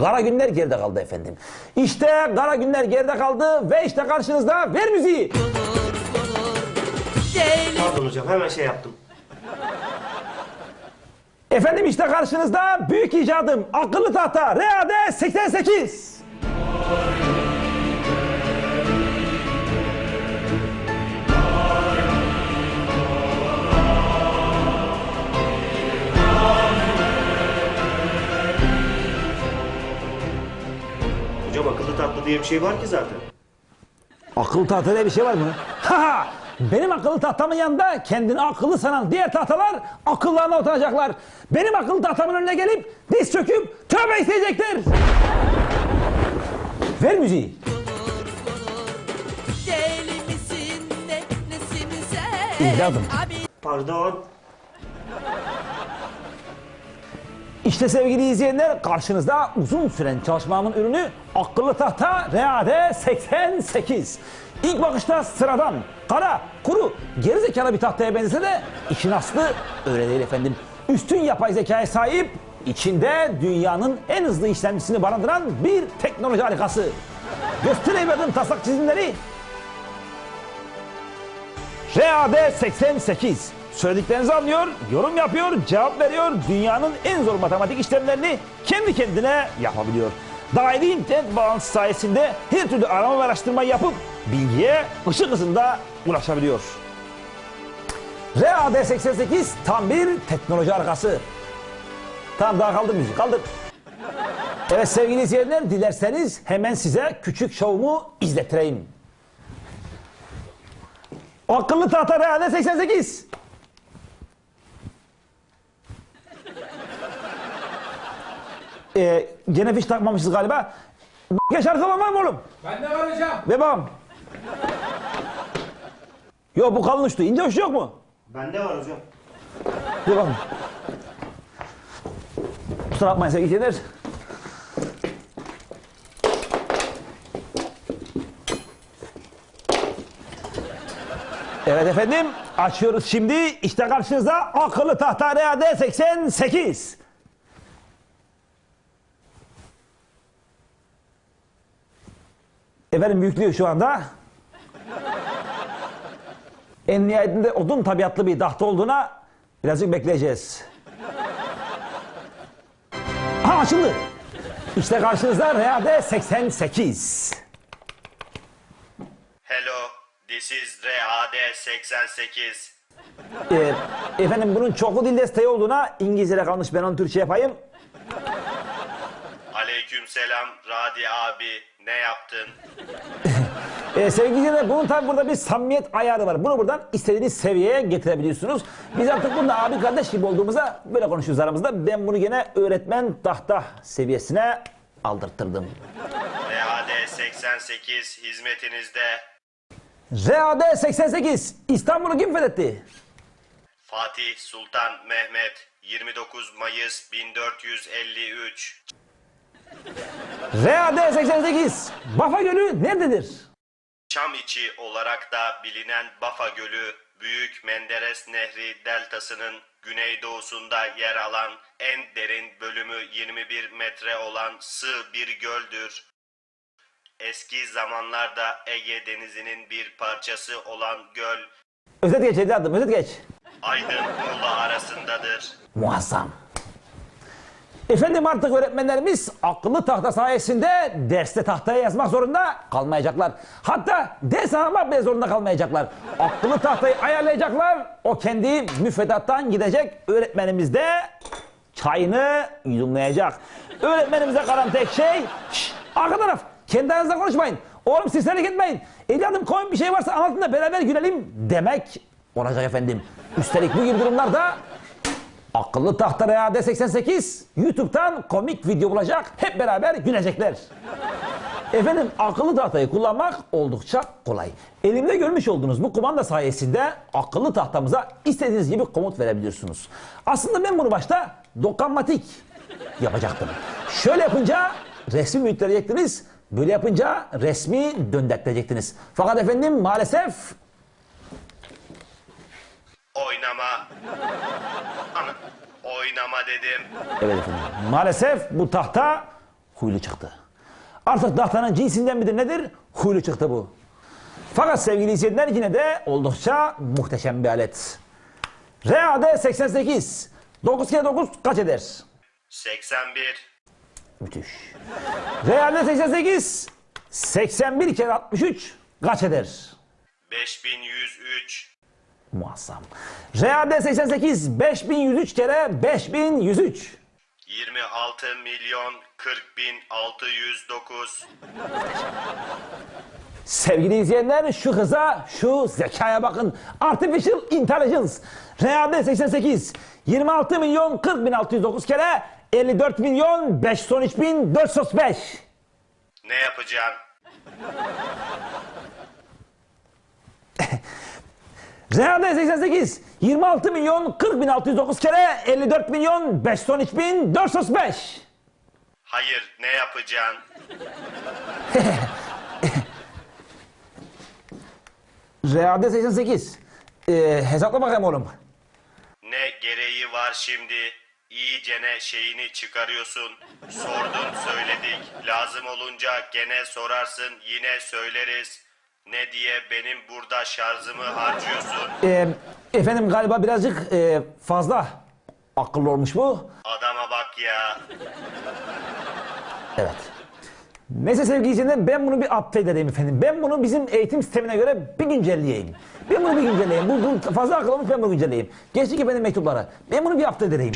Kara günler geride kaldı efendim. İşte kara günler geride kaldı ve işte karşınızda ver müziği. Pardon hocam hemen şey yaptım. Efendim işte karşınızda büyük icadım akıllı tahta RAD 88. diye bir şey var ki zaten. Akıllı tahta diye bir şey var mı? Ha ha! Benim akıllı tahtamın yanında kendini akıllı sanan diğer tahtalar akıllarına oturacaklar. Benim akıllı tahtamın önüne gelip diz çöküp tövbe isteyecekler. Ver müziği. Abi Pardon. İşte sevgili izleyenler karşınızda uzun süren çalışmamın ürünü akıllı tahta RAD 88. İlk bakışta sıradan, kara, kuru, gerizekalı bir tahtaya benzese de işin aslı öyle değil efendim. Üstün yapay zekaya sahip, içinde dünyanın en hızlı işlemcisini barındıran bir teknoloji harikası. Gösteremedim taslak çizimleri. RAD 88. Söylediklerinizi anlıyor, yorum yapıyor, cevap veriyor. Dünyanın en zor matematik işlemlerini kendi kendine yapabiliyor. Daire internet bağlantısı sayesinde her türlü arama ve araştırma yapıp bilgiye ışık hızında ulaşabiliyor. RAD88 tam bir teknoloji arkası. Tamam daha kaldır müzik kaldır. Evet sevgili izleyenler dilerseniz hemen size küçük şovumu izletireyim. O akıllı tahta RAD88. e, gene fiş takmamışız galiba. Geç arkaman var mı oğlum? Ben de var hocam. Ve babam. Yok bu kalın uçtu. İnce uçtu yok mu? Bende var hocam. Ve babam. Kusura bakmayın sevgili izleyenler. Evet efendim açıyoruz şimdi işte karşınızda akıllı tahta RAD 88. Efendim yüklüyor şu anda. En nihayetinde odun tabiatlı bir tahta olduğuna birazcık bekleyeceğiz. Ha açıldı. İşte karşınızda RAD 88. Hello, this is RAD 88. Ee, efendim bunun çoklu dil desteği olduğuna İngilizce'de kalmış ben onu Türkçe yapayım. Aleykümselam Radi abi, ne yaptın? Ee, sevgili izleyiciler bunun tabi burada bir samimiyet ayarı var. Bunu buradan istediğiniz seviyeye getirebiliyorsunuz. Biz artık bunda abi kardeş gibi olduğumuza böyle konuşuyoruz aramızda. Ben bunu gene öğretmen tahta seviyesine aldırttırdım. RAD 88 hizmetinizde. RAD 88 İstanbul'u kim fethetti? Fatih Sultan Mehmet 29 Mayıs 1453. RAD 88 Bafa Gölü nerededir? Çam içi olarak da bilinen Bafa Gölü, Büyük Menderes Nehri deltasının güneydoğusunda yer alan en derin bölümü 21 metre olan sığ bir göldür. Eski zamanlarda Ege Denizi'nin bir parçası olan göl, Özet geç evladım özet geç. Aydın Muğla arasındadır. Muazzam. Efendim artık öğretmenlerimiz akıllı tahta sayesinde derste tahtaya yazmak zorunda kalmayacaklar. Hatta ders aramak bile zorunda kalmayacaklar. Akıllı tahtayı ayarlayacaklar. O kendi müfredattan gidecek. Öğretmenimiz de çayını yudumlayacak. Öğretmenimize kalan tek şey şşş, arka taraf kendi aranızda konuşmayın. Oğlum seslendik etmeyin. Evladım komik bir şey varsa anlatın da beraber gülelim demek olacak efendim. Üstelik bu gibi durumlarda Akıllı Tahta RAD 88 YouTube'dan komik video bulacak. Hep beraber gülecekler. Efendim akıllı tahtayı kullanmak oldukça kolay. Elimde görmüş olduğunuz bu kumanda sayesinde akıllı tahtamıza istediğiniz gibi komut verebiliyorsunuz. Aslında ben bunu başta dokunmatik yapacaktım. Şöyle yapınca resmi büyütecektiniz. Böyle yapınca resmi döndürtecektiniz. Fakat efendim maalesef Oynama. Ana, oynama dedim. Evet efendim. Maalesef bu tahta Huylu çıktı. Artık tahtanın cinsinden midir nedir? Huylu çıktı bu. Fakat sevgili izleyenler yine de oldukça muhteşem bir alet. RAD 88. 9 kere 9 kaç eder? 81, Müthiş. RAD 88. 81 kere 63 kaç eder? 5103, Muazzam. RAD 88. 5103 kere 5103. 26 milyon 40 bin 609, Sevgili izleyenler şu hıza, şu zekaya bakın. Artificial Intelligence. RAD 88. 26 milyon 40 bin 609 kere 54 milyon 513 bin 435. ne yapacaksın? RAD 88. 26 milyon 40 bin 609 kere 54 milyon 513 bin 435. Hayır, ne yapacaksın? RAD 88. Ee, hesapla bakayım oğlum. Ne gereği var şimdi? İyicene şeyini çıkarıyorsun. Sordun söyledik. Lazım olunca gene sorarsın yine söyleriz. Ne diye benim burada şarjımı harcıyorsun? Ee, efendim galiba birazcık e, fazla akıllı olmuş bu. Adama bak ya. Evet. Neyse sevgili izleyenler ben bunu bir update edeyim efendim. Ben bunu bizim eğitim sistemine göre bir güncelleyeyim. Ben bunu bir güncelleyeyim. Bu, bu fazla akıl olmuş ben bunu güncelleyeyim. Geçtik efendim mektuplara. Ben bunu bir update edeyim.